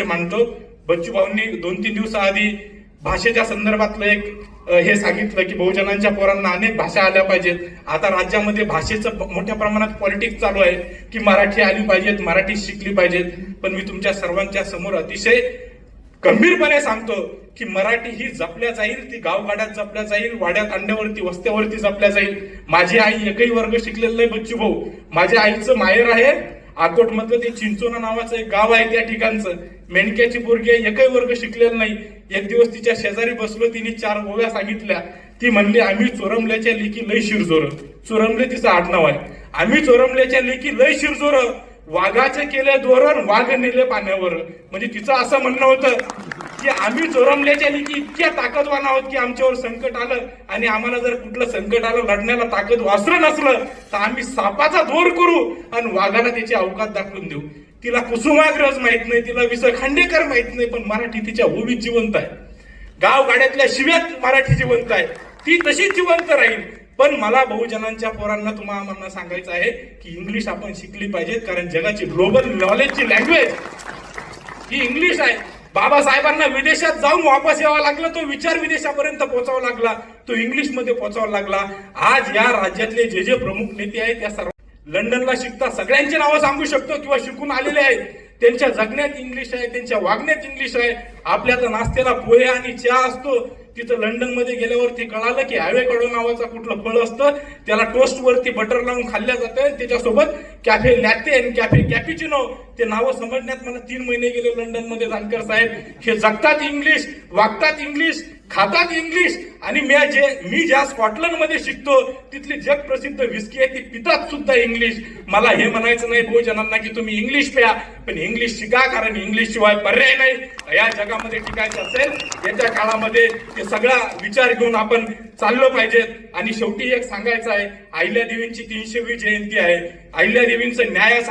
मानतो. बच्चू भाऊंनी दोन तीन दिवसाआधी भाषेच्या संदर्भातलं एक हे सांगितलं की बहुजनांच्या पोरांना अनेक भाषा आल्या पाहिजेत. आता राज्यामध्ये भाषेचं मोठ्या प्रमाणात पॉलिटिक्स चालू आहे की मराठी आली पाहिजेत मराठी शिकली पाहिजेत. पण मी तुमच्या सर्वांच्या समोर अतिशय गंभीरपणे सांगतो की मराठी ही जपल्या जाईल ती गावगाड्यात जपल्या जाईल वाड्यात अंड्यावरती वस्त्यावरती जपल्या जाईल. माझी आई एकही वर्ग शिकलेलं नाही बच्चू भाऊ. माझ्या आईचं माहेर आहे आकोट मधलं ते चिंचोना नावाचं एक गाव आहे त्या ठिकाणचं मेंढक्याची पोरगी एकही वर्ग शिकलेला नाही. एक दिवस तिच्या शेजारी बसलो तिने चार गोव्या सांगितल्या. ती म्हणली आम्ही चोरमल्याच्या लेखी लय शिरजोर. चोरमले तिचं आडनाव आहे. आम्ही चोरमल्याच्या लेखी लय शिरजोर. वाघाचे केले धोरण वाघ नेले पाण्यावर. म्हणजे तिचं असं म्हणणं होतं. की आम्ही चोरमल्याच्या की इतक्या ताकदवान आहोत की आमच्यावर संकट आलं आणि आम्हाला जर कुठलं संकट आलं लढण्याला ताकद वासरं नसलं तर आम्ही सापाचा दोर करू आणि वाघाला त्याची अवकात दाखवून देऊ. तिला कुसुमाग्रज माहीत नाही तिला विस खांडेकर माहीत नाही पण मराठी तिच्या ओवीत जिवंत आहे. गाव गाड्यातल्या शिव्यात मराठी जिवंत आहे. ती तशी जिवंत राहील. पण मला बहुजनांच्या पोरांना तुम्हाला आम्हाला सांगायचं आहे की इंग्लिश आपण शिकली पाहिजे कारण जगाची ग्लोबल नॉलेजची लँग्वेज ही इंग्लिश आहे. बाबासाहेबांना विदेशात जाऊन वापस यावा लागला तो विचार विदेशापर्यंत पोहोचावा लागला तो इंग्लिशमध्ये पोहोचावा लागला. आज या राज्यातले जे जे प्रमुख नेते आहेत त्या सर्व लंडनला शिकता सगळ्यांची नावं सांगू शकतो किंवा शिकून आलेले आहेत. त्यांच्या जगण्यात इंग्लिश आहे त्यांच्या वागण्यात इंग्लिश आहे. आपल्या तर नाश्त्याला पोहे आणि चहा असतो. तिथं लंडनमध्ये गेल्यावरती कळालं की कडो नावाचं कुठलं फळ असतं त्याला टोस्ट वरती बटर लावून खाल्ल्या जातं. त्याच्यासोबत कॅफे लॅते आणि कॅफे कॅपिचिनो ते नावं समजण्यात मला तीन महिने गेले लंडनमध्ये जानकर साहेब. हे जगतात इंग्लिश वागतात इंग्लिश. खातात इंग्लिश आणि मी जे मी ज्या स्कॉटलंडमध्ये शिकतो तिथली जग प्रसिद्ध विस्की आहे ती पितात सुद्धा इंग्लिश. मला हे म्हणायचं नाही बहुजनांना की तुम्ही इंग्लिश प्या पण इंग्लिश शिका कारण इंग्लिश शिवाय पर्याय नाही. या जगामध्ये टिकायचं असेल याच्या काळामध्ये ते सगळा विचार घेऊन आपण चाललो पाहिजेत आणि शेवटी एक सांगायचं आहे अहिल्या देवींची तीनशेवी जयंती आहे. अहिल्या देवींचं न्यायासाठी